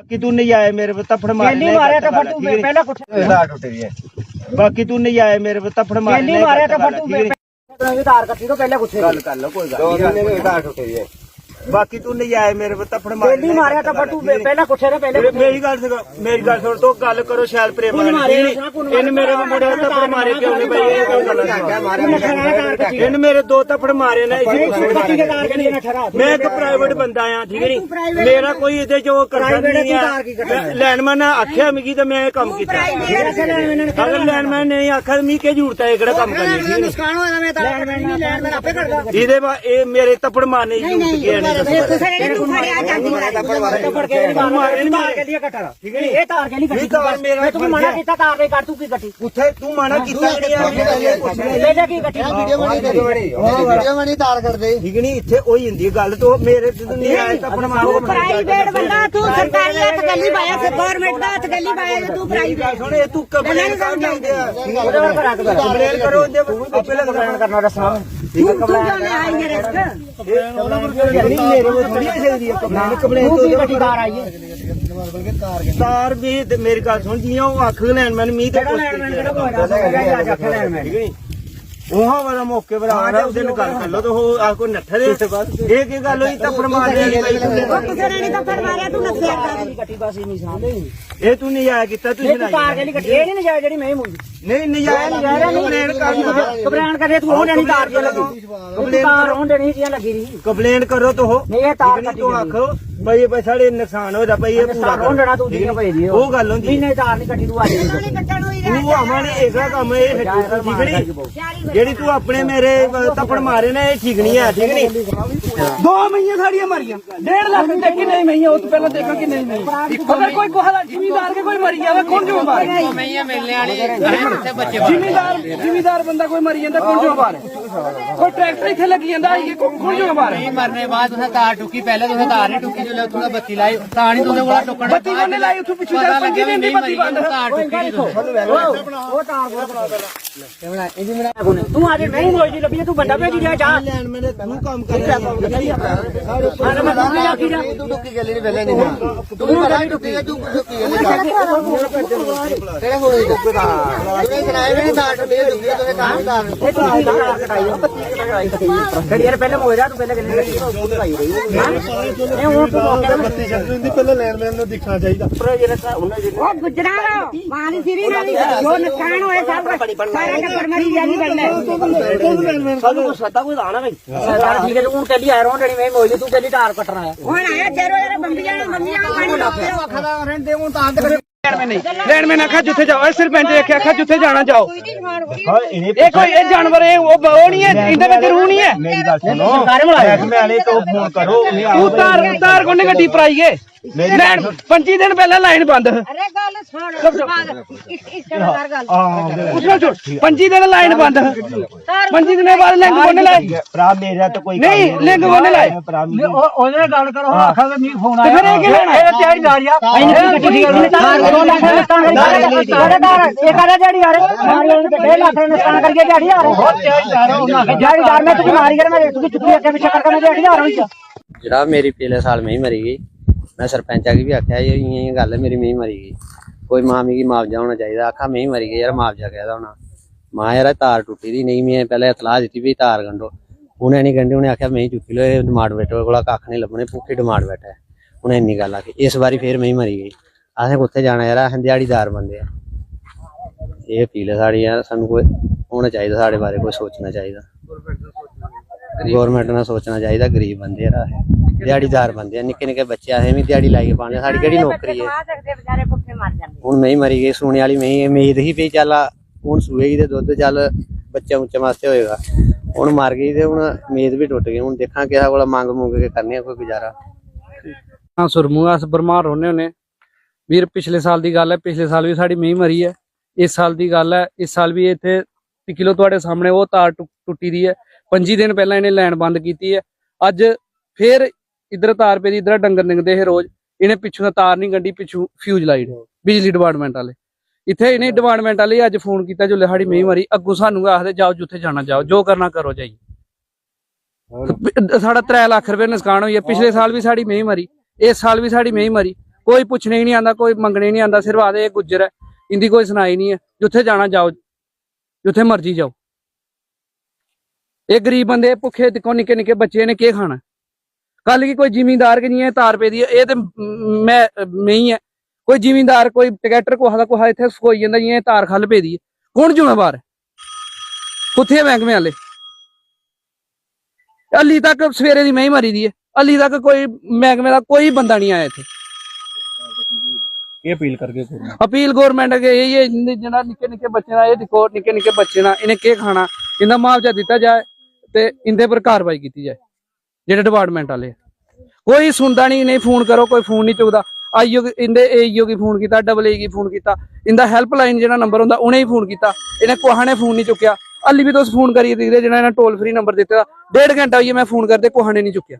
बाकी तू नहीं आया मेरे पे तफड़ मारे तू तो पहला कुछ बाकी तू नहीं आया मेरे पे तफड़ मारे मारे टफड़ तू पहले कुछ कर लो कोई बात नहीं ਬਾਕੀ ਤੂੰ ਨਹੀਂ ਆਏ ਮੇਰੇ ਤੇ ਤਫੜ ਮਾਰ ਗੋਲੀ ਮਾਰਿਆ ਤਾਂ ਬਟੂ ਪਹਿਲਾਂ ਕੁੱਠੇ ਨਾ ਪਹਿਲੇ ਮੇਰੀ ਗੱਲ ਸੁਣ ਮੇਰੀ ਗੱਲ ਸੁਣ ਤੋ ਗੱਲ ਕਰੋ ਸ਼ਾਇਦ ਪ੍ਰੇਮ ਇਹਨ ਮੇਰੇ ਮੁੰਡੇ ਤੇ ਤਫੜ ਮਾਰੇ ਕਿਉਂ ਨਹੀਂ ਬਈ? ਇਹ ਕਿਉਂ ਗੱਲ ਇਹਨ ਮੇਰੇ ਦੋ ਤਫੜ ਮਾਰੇ ਨੇ ਮੈਂ ਇੱਕ ਪ੍ਰਾਈਵੇਟ ਬੰਦਾ ਆ ਠੀਕ ਨਹੀਂ ਮੇਰਾ ਕੋਈ ਇਹਦੇ ਜੋ ਕਰਦਾ ਨਹੀਂ ਆ। ਲੈਂਡਮੈਨ ਨੇ ਆਖਿਆ ਮਿਗੀ ਤੇ ਮੈਂ ਇਹ ਕੰਮ ਕੀਤਾ। ਅਗਰ ਲੈਂਡਮੈਨ ਨੇ ਆਖਿਆ ਮੀ ਕੇ ਜ਼ਰੂਰਤ ਹੈ ਕਿਹੜਾ ਕੰਮ ਕਰਨੀ ਠੀਕ ਨਹੀਂ ਇਹਦੇ ਬਾ ਇਹ ਮੇਰੇ ਤਫੜ ਮਾਰਨੇ ਜ਼ਰੂਰਤ ਕੀ ਹੈ? ਉੱਥੇ ਤੂੰ ਮਾਣਾ ਕੀਤਾ ਵੀਡੀਓ ਮਣੀ ਤਾਰ ਕਰਦੇ ਠੀਕ ਨਹੀਂ ਇੱਥੇ ਉਹੀ ਹੁੰਦੀ ਗੱਲ ਤੋਂ ਮੇਰੇ ਤੇ ਨਹੀਂ ਆਇਆ ਤਾਂ ਆਪਣਾ ਮਾਰੋ ਪ੍ਰਾਈਵੇਟ ਬੰਦਾ ਤੂੰ ਸਰਕਾਰੀ ਹੱਥ ਗੱਲੀ ਪਾਇਆ ਸੇ ਗਵਰਨਮੈਂਟ ਦਾ ਹੱਥ ਗੱਲੀ ਪਾਇਆ ਤੂੰ ਪ੍ਰਾਈਵੇਟ ਸੁਣ ਇਹ ਤੂੰ ਕੰਪਲੇਨ ਕਰ ਨਹੀਂ ਦੇ ਉਹਦੇ ਵਰ ਕਰਾ ਕੇ ਕੰਪਲੇਨ ਕਰੋ ਇਹਦੇ ਪਹਿਲਾਂ ਕੰਪਲੇਨ ਕਰਨਾ ਦੱਸਣਾ ਤੂੰ ਤੂੰ ਮੇਰੇ ਕੋਲ ਤਾਰ ਵੀ ਮੇਰੀ ਗੱਲ ਸੁਣ ਜੀਓ ਅੱਖ ਲੈਣ ਮੈਨੂੰ ਮੀਂਹ ਤੇ ਕੋਈ ਆ ਜਾ ਅੱਖ ਲੈਣ ਉਹਾਂ ਵਾਲਾ ਮੌਕੇ ਪਰ ਆ ਉਹਦੇ ਨਾਲ ਗੱਲ ਕਰ ਲਓ ਤੇ ਉਹ ਆ ਕੋ ਨੱਠੇ ਦੇ। ਇਹ ਕੀ ਗੱਲ ਹੋਈ? ਤੱਪੜ ਮਾਰ ਰਿਹਾ ਜੀ ਬਾਈ ਉਹ ਕਿਸੇ ਨੇ ਨਹੀਂ ਤੱਪੜ ਮਾਰਿਆ ਤੂੰ ਨੱਥਿਆ ਕਰ ਕੱਟੀ ਬਸ ਹੀ ਨਹੀਂ। ਇਹ ਤੂੰ ਨਜਾਇਜ਼ ਕੀਤਾ ਤੂੰ ਸੁਣਾਈ ਕਾਰ ਕੇ ਨਹੀਂ ਕੱਟੀ। ਇਹ ਨਹੀਂ ਨਜਾਇਜ਼ ਜਿਹੜੀ ਮੈਂ ਮੁੰਡੀ। ਨਹੀਂ ਨਜਾਇਜ਼ ਨਹੀਂ। ਯਾਰ ਨਹੀਂ ਕੰਪਲੇਨ ਕਰ ਕੰਪਲੇਨ ਤੂੰ ਉਹ ਨਹੀਂ ਕਾਰ ਜੇ ਲੱਗੋ ਕੰਪਲੇਨ ਕਾਰ। ਹੋਣ ਦੇਣੀ ਸੀ ਲੱਗੀ ਨਹੀਂ। ਕੰਪਲੇਨ ਕਰੋ ਤੋ ਨਹੀਂ ਇਹ ਕਾਰ ਕੱਟੀ ਤੂੰ ਆਖੋ ਭਾਈ ਭਾਈ ਸਾਡੇ ਨੁਕਸਾਨ ਹੋ ਜਾ ਭਾਈ ਇਹ ਪੂਰਾ ਹੋਣ ਤੂੰ ਜੀ ਭਾਈ ਜੀ ਉਹ ਗੱਲ ਹੁੰਦੀ ਨਹੀਂ ਕਾਰ ਨਹੀਂ ਕੱਟੀ ਤੂੰ ਆ ਜੀ। ਤੂੰ ਆਵਾਂ ਨਹੀਂ ਇਹਦਾ ਕੰਮ ਇਹ ਠੀਕ ਨਹੀਂ? ਜਿਹੜੀ ਤੂੰ ਆਪਣੇ ਮੇਰੇ ਤੱਪੜ ਮਾਰੇ ਨੇ ਇਹ ਠੀਕ ਨਹੀਂ ਹੈ ਠੀਕ ਨਹੀਂ? ਦੋ ਮਹੀਆਂ ਸਾਡੀਆਂ ਮਰੀਆਂ। 1.5 ਲੱਖ ਤੇ ਕਿੰਨੇ ਮਹੀਆਂ ਉਹ ਪਹਿਲਾਂ ਦੇਖਾਂ ਕਿੰਨੇ ਮਹੀਆਂ ਅਗਰ ਕੋਈ ਕੋਹਲਾ ਜ਼ਿਮੀਦਾਰ ਕੇ ਕੋਈ ਮਰੀ ਜਾਵੇ ਕੌਣ ਜ਼ਿੰਮੇਵਾਰ ਹੈ ਮਹੀਆਂ ਮਿਲਣੇ ਵਾਲੀ ਜ਼ਿਮੀਦਾਰ ਜ਼ਿਮੀਦਾਰ ਬੰਦਾ ਕੋਈ ਮਰੀ ਜਾਂਦਾ ਕੌਣ ਜ਼ਿੰਮੇਵਾਰ ਹੈ ਕੋਈ ਟਰੈਕਟਰ ਇੱਥੇ ਲੱਗੀ ਜਾਂਦਾ ਇਹ ਕੌਣ ਜ਼ਿੰਮੇਵਾਰ ਹੈ ਮਰਨੇ ਬਾਅਦ ਤੁਸੀਂ ਤਾਰ ਟੁੱਕੀ ਪਹਿਲਾਂ ਤੁਸੀਂ ਤਾਰ ਨਹੀਂ ਟੁੱਕੀ ਜਦੋਂ ਉੱਥੋਂ ਬੱਤੀ ਲਾਈ ਤਾਂ ਨਹੀਂ ਤੁਹਾਡੇ ਕੋਲ ਟੁੱਕਣਾ ਬੱਤੀ ਬੰਨੇ ਲਾਈ ਉੱਥੋਂ ਪਿੱਛੇ ਜਾ ਕੇ ਬੱਤੀ ਬੰਦ ਤਾਰ ਟੁੱਕੀ ਉਹ ਤਾਂ ਬੋਲ ਬਣਾ ਬਣਾ ਇਹਦੀ ਬਣਾ ਕੋਨੇ। ਤੂੰ ਅੱਜ ਨਹੀਂ ਹੋਈ ਜੀ ਲੱਭੀ ਤੂੰ ਬੰਦਾ ਭੇਜੀ ਜਾ ਜਾ। ਲੈਣ ਮੇਰੇ ਤੂੰ ਕੰਮ ਕਰ ਰਿਹਾ। ਕੰਮ ਕਰ ਰਿਹਾ ਹਾਂ ਮੈਂ ਤੂੰ ਆਖੀ ਜਾ ਤੂੰ ਡੁੱਕੀ ਗੱਲ ਨਹੀਂ ਪਹਿਲਾਂ ਨਹੀਂ ਤੂੰ ਕਰਾ ਡੁੱਕੀ ਤੂੰ ਡੁੱਕੀ ਗੱਲ ਤੇਰੇ ਹੋਏ ਡੁੱਕੀ ਦਾ ਇਹ ਕਰਾਏ ਵੀ ਡਾਕਟਰ ਨੇ ਡੁੱਕੀ ਤੇ ਕੰਮ ਕਰ ਇਹ ਤੂੰ ਕਰਾ ਕਟਾਈ ਪੱਤੀ ਕਟਾਈ ਫਿਰ ਯਾਰ ਪਹਿਲਾਂ ਮੋਇਆ ਤੂੰ ਪਹਿਲਾਂ ਗੱਲ ਇਹ ਉਹ ਤੂੰ ਮੌਕੇ ਬੱਤੀ ਛੱਡ ਦਿੰਦੀ ਪਹਿਲਾਂ ਲੈਣ ਮੈਨੂੰ ਦਿਖਣਾ ਚਾਹੀਦਾ। ਪਰ ਜਿਹੜਾ ਉਹਨਾਂ ਜਿਹੜਾ ਉਹ ਗੁਜਰਾਂ ਵਾਲੀ ਸਿਰੀ ਨਾਲ ਜੋ ਨੁਕਸਾਨ ਹੋਏ ਸਭ ਕੁਛ ਸਾਰਾ ਟੱਬਰ ਮਰੀ ਜਾਣੀ ਬੰਦੇ ਸਾਨੂੰ ਕੋਈ ਸੱਤਾ ਕੋਈ ਆਣਾ ਨਹੀਂ ਸਾਰਾ ਠੀਕ ਹੈ ਤੂੰ ਕੱਲੀ ਡਣੀ ਮੈਂ ਤੂੰ ਕੱਲੀ ਤਾਰ ਕੱਟਣਾ ਹੈ। ਹੁਣ ਆਇਆ ਜੇਰੋ ਯਾਰ ਬੰਬੀਆਂ ਨੂੰ ਬੰਬੀਆਂ ਨੂੰ ਪਾਣੀ ਲਾਓ ਲੈਣ ਮੈਂ ਨਹੀਂ ਲੈਣ ਜਿੱਥੇ ਜਾਓ। ਇਹ ਸਿਰਫ ਪੈਂਦੇ ਆਖਿਆ ਆਖਾ ਜਿੱਥੇ ਜਾਣਾ ਜਾਓ। ਇਹ ਕੋਈ ਇਹ ਜਾਨਵਰ ਇਹ ਉਹ ਉਹ ਨਹੀਂ ਹੈ ਇਹਦੇ ਵਿੱਚ ਰੂਹ ਨਹੀਂ ਹੈ। ਮੇਰੀ ਗੱਲ ਸੁਣੋ। ਮਹਿਕਮੇ ਵਾਲੇ ਤੋਂ ਫੋਨ ਕਰੋ ਦਿਨ ਪਹਿਲਾਂ ਲਾਈਨ ਬੰਦ। ਅਰੇ ਗੱਲ ਸੁਣ ਇਸ ਇਸ ਕਰ ਗੱਲ ਉਸ ਨਾਲ ਛੋੜ 25 ਦਿਨ ਲਾਈਨ ਬੰਦ। ਪੰਜੀ ਦਿਨਾਂ ਬਾਅਦ ਲਿੰਗ ਕੋਨੇ ਲਾਏ। ਭਰਾ ਮੇਰਾ ਤਾਂ ਕੋਈ ਨਹੀਂ ਲਿੰਗ ਕੋਨੇ ਲਾਏ। ਉਹਦੇ ਨਾਲ ਗੱਲ ਕਰੋ ਆਖਾਂ ਨਹੀਂ। ਫੋਨ 2 ਲੱਖ ਦਾ ਨੁਕਸਾਨ ਕਰੀ ਸਾਡੇ ਘਰ ਇਹ ਕਰਾ ਜਿਹੜੀ ਯਾਰ ਡੇਢ ਲੱਖ ਦਾ ਨੁਕਸਾਨ ਕਰੀ ਜਿਹੜੀ ਯਾਰ ਜਿਹੜੀ ਯਾਰ ਮੈਂ ਤੁਸੀਂ ਮਾਰੀ ਕਰ ਮੈਂ ਤੁਸੀਂ ਚੁੱਕੀ ਅੱਗੇ ਪਿੱਛੇ ਕਰਕੇ ਮੈਂ ਜਿਹੜੀ ਯਾਰ ਵਿੱਚ ਜਿਹੜਾ ਮੇਰੀ ਪਿਛਲੇ ਸਾਲ ਮੈਂ ਹੀ ਮਰੀ ਗਈ ਮੈਂ ਸਰਪੰਚ ਆ ਕੇ ਵੀ ਆਖਿਆ ਇਹ ਇਹ ਗੱਲ ਹੈ ਮੇਰੀ ਮੈਂ ਮਰੀ ਗਈ। ਕੋਈ ਮਾਮੀ ਕੀ ਮੁਆਵਜ਼ਾ ਹੋਣਾ ਚਾਹੀਦਾ ਆਖਾ ਮੈਂ ਹੀ ਮਰੀ ਗਈ ਯਾਰ ਮੁਆਵਜ਼ਾ ਕਹਿਦਾ ਹੋਣਾ? ਮਾਂ ਯਾਰ ਤਾਰ ਟੁੱਟੀ ਦੀ ਨਹੀਂ ਮੈਂ ਪਹਿਲੇ ਇਤਲਾਹ ਦਿੱਤੀ ਵੀ ਤਾਰ ਗੰਡੋ ਉਹਨੇ ਨਹੀਂ ਗੰਢੀ ਉਹਨੇ ਆਖਿਆ ਮੈਂ ਚੁੱਕੀ ਲੋ ਇਹ ਡਿਮਾਂਡ ਬੈਠੋ ਕੋਲ ਕੱਖ ਨਹੀਂ ਲੱਭਣੇ ਭੁੱਖੇ ਡਿਮਾਂਡ ਬੈਠਾ ਉਹਨੇ ਇੰਨੀ ਗੱਲ ਆਖੀ ਇਸ ਵਾਰੀ ਫੇਰ ਮੈਂ ਮਰੀ ਗਈ। ਆਸੇ ਉੱਥੇ ਜਾਣਾ ਯਾਰ ਅਸੀਂ ਦਿਹਾੜੀਦਾਰ ਬੰਦੇ ਆ। ਇਹ ਅਪੀਲ ਹੈ ਸਾਡੀ ਯਾਰ ਸਾਨੂੰ ਕੋਈ ਹੋਣਾ ਚਾਹੀਦਾ ਸਾਡੇ ਬਾਰੇ ਕੋਈ ਸੋਚਣਾ ਚਾਹੀਦਾ। ਗਵਰਨਮੈਂਟ ਨਾਲ ਸੋਚਣਾ ਚਾਹੀਦਾ ਗਰੀਬ ਬੰਦੇ ਆ ਇਹ ਦਿਹਾੜੀਦਾਰ ਬੰਦੇ ਆ ਨਿੱਕੇ ਨਿੱਕੇ ਬੱਚੇ ਆ ਐਵੇਂ ਹੀ ਦਿਹਾੜੀ ਲਾਈ ਕੇ ਪਾਉਂਦੇ ਸਾਡੀ ਕਿਹੜੀ ਨੌਕਰੀ ਹੈ ਆ? ਸਕਦੇ ਵਿਚਾਰੇ ਭੁੱਖੇ ਮਰ ਜਾਂਦੇ ਹੁਣ ਮੈਂ ਹੀ ਮਰੀ ਗਈ ਸੂਣੇ ਵਾਲੀ ਮੈਂ ਹੀ ਉਮੀਦ ਹੀ ਪਈ ਚੱਲ ਆ ਹੁਣ ਸੂਏਗੀ ਤੇ ਦੁੱਧ ਚੱਲ ਬੱਚਾ ਉੱਚੇ ਵਾਸਤੇ ਹੋਏਗਾ। ਹੁਣ ਮਰ ਗਈ ਤੇ ਹੁਣ ਉਮੀਦ ਵੀ ਟੁੱਟ ਗਈ। ਹੁਣ ਦੇਖਾਂ ਕਿਸੇ ਕੋਲ ਮੰਗ ਵੀਰ ਪਿਛਲੇ ਸਾਲ ਦੀ ਗੱਲ ਹੈ ਪਿਛਲੇ ਸਾਲ ਵੀ ਸਾਡੀ ਮੀਂਹ ਮਰੀ ਹੈ। ਇਸ ਸਾਲ ਦੀ ਗੱਲ ਹੈ ਇਸ ਸਾਲ ਵੀ ਇੱਥੇ 1 ਕਿਲੋ ਤੁਹਾਡੇ ਸਾਹਮਣੇ ਉਹ ਤਾਰ ਟੁੱਟੀ ਦੀ ਹੈ। 25 ਦਿਨ ਪਹਿਲਾਂ ਇਹਨੇ ਲਾਈਨ ਬੰਦ ਕੀਤੀ ਹੈ। ਅੱਜ ਫੇਰ ਇਧਰ ਤਾਰ ਪੇ ਦੀ ਇਧਰ ਡੰਗਰ ਨਿੰਗਦੇ ਹੈ ਰੋਜ਼। ਇਹਨੇ ਪਿੱਛੋਂ ਦਾ ਤਾਰ ਨਹੀਂ ਗੱਡੀ ਪਿੱਛੋਂ ਫਿਊਜ਼ ਲਾਈਡ ਬਿਜਲੀ ਡਿਪਾਰਟਮੈਂਟ ਵਾਲੇ। ਇੱਥੇ ਇਹਨੇ ਡਿਪਾਰਟਮੈਂਟ ਵਾਲੇ ਅੱਜ ਫੋਨ ਕੀਤਾ ਜੋ ਸਾਡੀ ਮੀਂਹ ਮਰੀ। ਅੱਗੋਂ ਸਾਨੂੰ ਆਖਦੇ ਜਾਓ ਜਿੱਥੇ ਜਾਣਾ ਜਾਓ। ਜੋ ਕਰਨਾ ਕਰੋ ਜਾਈ। ਸਾਡਾ 3 ਲੱਖ ਰੁਪਏ ਨੁਕਸਾਨ ਹੋਈ ਹੈ। ਪਿਛਲੇ ਸਾਲ ਵੀ ਸਾਡੀ ਮੀਂਹ ਮਰੀ। ਇਸ ਸਾਲ ਵੀ ਸਾਡੀ ਮੀਂਹ ਮਰੀ। ਕੋਈ ਪੁੱਛਣੇ ਹੀ ਨਹੀਂ ਆਂਦਾ, ਕੋਈ ਮੰਗਣੇ ਨਹੀਂ ਆਂਦਾ, ਸਿਰਫ ਆਦੇ ਇਹ ਗੁੱਜਰ ਹੈ। ਇੰਦੀ ਕੋਈ ਸੁਣਾਈ ਨਹੀਂ ਹੈ। ਜਿੱਥੇ ਜਾਣਾ ਜਾਓ, ਜਿੱਥੇ ਮਰਜ਼ੀ ਜਾਓ। ਇਹ ਗਰੀਬ ਬੰਦੇ, ਭੁੱਖੇ ਤੇ ਨਿੱਕੇ ਨਿੱਕੇ ਬੱਚੇ ਨੇ ਕੀ ਖਾਣਾ। ਕੱਲ ਕੀ ਕੋਈ ਜ਼ਿਮੀਂਦਾਰ ਕਿ ਨਹੀਂ ਹੈ ਤਾਰ ਪੇ ਦੀ ਇਹ ਤੇ ਮੈਂ ਮੈਂ ਹੀ ਹੈ। ਕੋਈ ਜ਼ਿਮੀਂਦਾਰ, ਕੋਈ ਟਰੈਕਟਰ ਕੋਹਾ ਦਾ ਕੋਹਾ ਇੱਥੇ ਸਕੋਈ ਜਾਂਦਾ ਇਹ ਤਾਰ ਖੱਲ ਪੇ ਦੀ ਹੈ। ਕੌਣ ਜ਼ਿੰਮੇਵਾਰ ਹੈ ਕਿੱਥੇ ਹੈ ਮਹਿਕਮੇ ਵਾਲੇ। ਅਲੀ ਤੱਕ ਸਵੇਰੇ ਦੀ ਮੈਂ ਹੀ ਮਰੀ ਦੀ ਹੈ। ਅਲੀ ਤੱਕ ਕੋਈ ਮਹਿਕਮੇ ਦਾ ਕੋਈ ਬੰਦਾ ਨਹੀਂ ਆਇਆ ਇੱਥੇ। ਇਹ ਅਪੀਲ ਕਰਕੇ ਅਪੀਲ ਗਵਰਨਮੈਂਟ ਅਗੇ ਇਹ ਹੈ ਜਿਹੜਾ ਨਿੱਕੇ ਨਿੱਕੇ ਬੱਚੇ ਦਾ ਇਹ ਦੇਖੋ, ਨਿੱਕੇ ਨਿੱਕੇ ਬੱਚੇ ਦਾ ਇਹਨੇ ਕੀ ਖਾਣਾ, ਇਹਦਾ ਮੁਆਵਜ਼ਾ ਦਿੱਤਾ ਜਾਏ ਤੇ ਇੰਦੇ ਪਰ ਕਾਰਵਾਈ ਕੀਤੀ ਜਾਏ, ਜਿਹੜੇ ਡਿਪਾਰਟਮੈਂਟ ਵਾਲੇ ਕੋਈ ਸੁਣਦਾ ਨਹੀਂ ਨਹੀਂ ਫੋਨ ਕਰੋ, ਕੋਈ ਫੋਨ ਨਹੀਂ ਚੁੱਕਦਾ। ਆਈਓ ਇਹਦੇ ਏਈਓ ਕੀ ਫੋਨ ਕੀਤਾ ਡਬਲ ਏ ਕੀ ਫੋਨ ਕੀਤਾ ਇੰਦਾ ਹੈਲਪਲਾਈਨ ਜਿਹੜਾ ਨੰਬਰ ਹੁੰਦਾ, ਉਹਨੇ ਹੀ ਫੋਨ ਕੀਤਾ। ਇਹਨੇ ਕੋਹਾ ਨੇ ਫੋਨ ਨਹੀਂ ਚੁੱਕਿਆ। ਅਲੀ ਵੀ ਤੁਸੀਂ ਫੋਨ ਕਰੀਏ ਦੇਖਦੇ ਜਿਹੜਾ ਇਹਨਾਂ ਟੋਲ ਫ੍ਰੀ ਨੰਬਰ ਦਿੱਤਾ ਡੇਢ ਘੰਟਾ ਹੋਈ ਮੈਂ ਫੋਨ ਕਰਦੇ ਕੋਹਾ ਨੇ ਨਹੀਂ ਚੁੱਕਿਆ।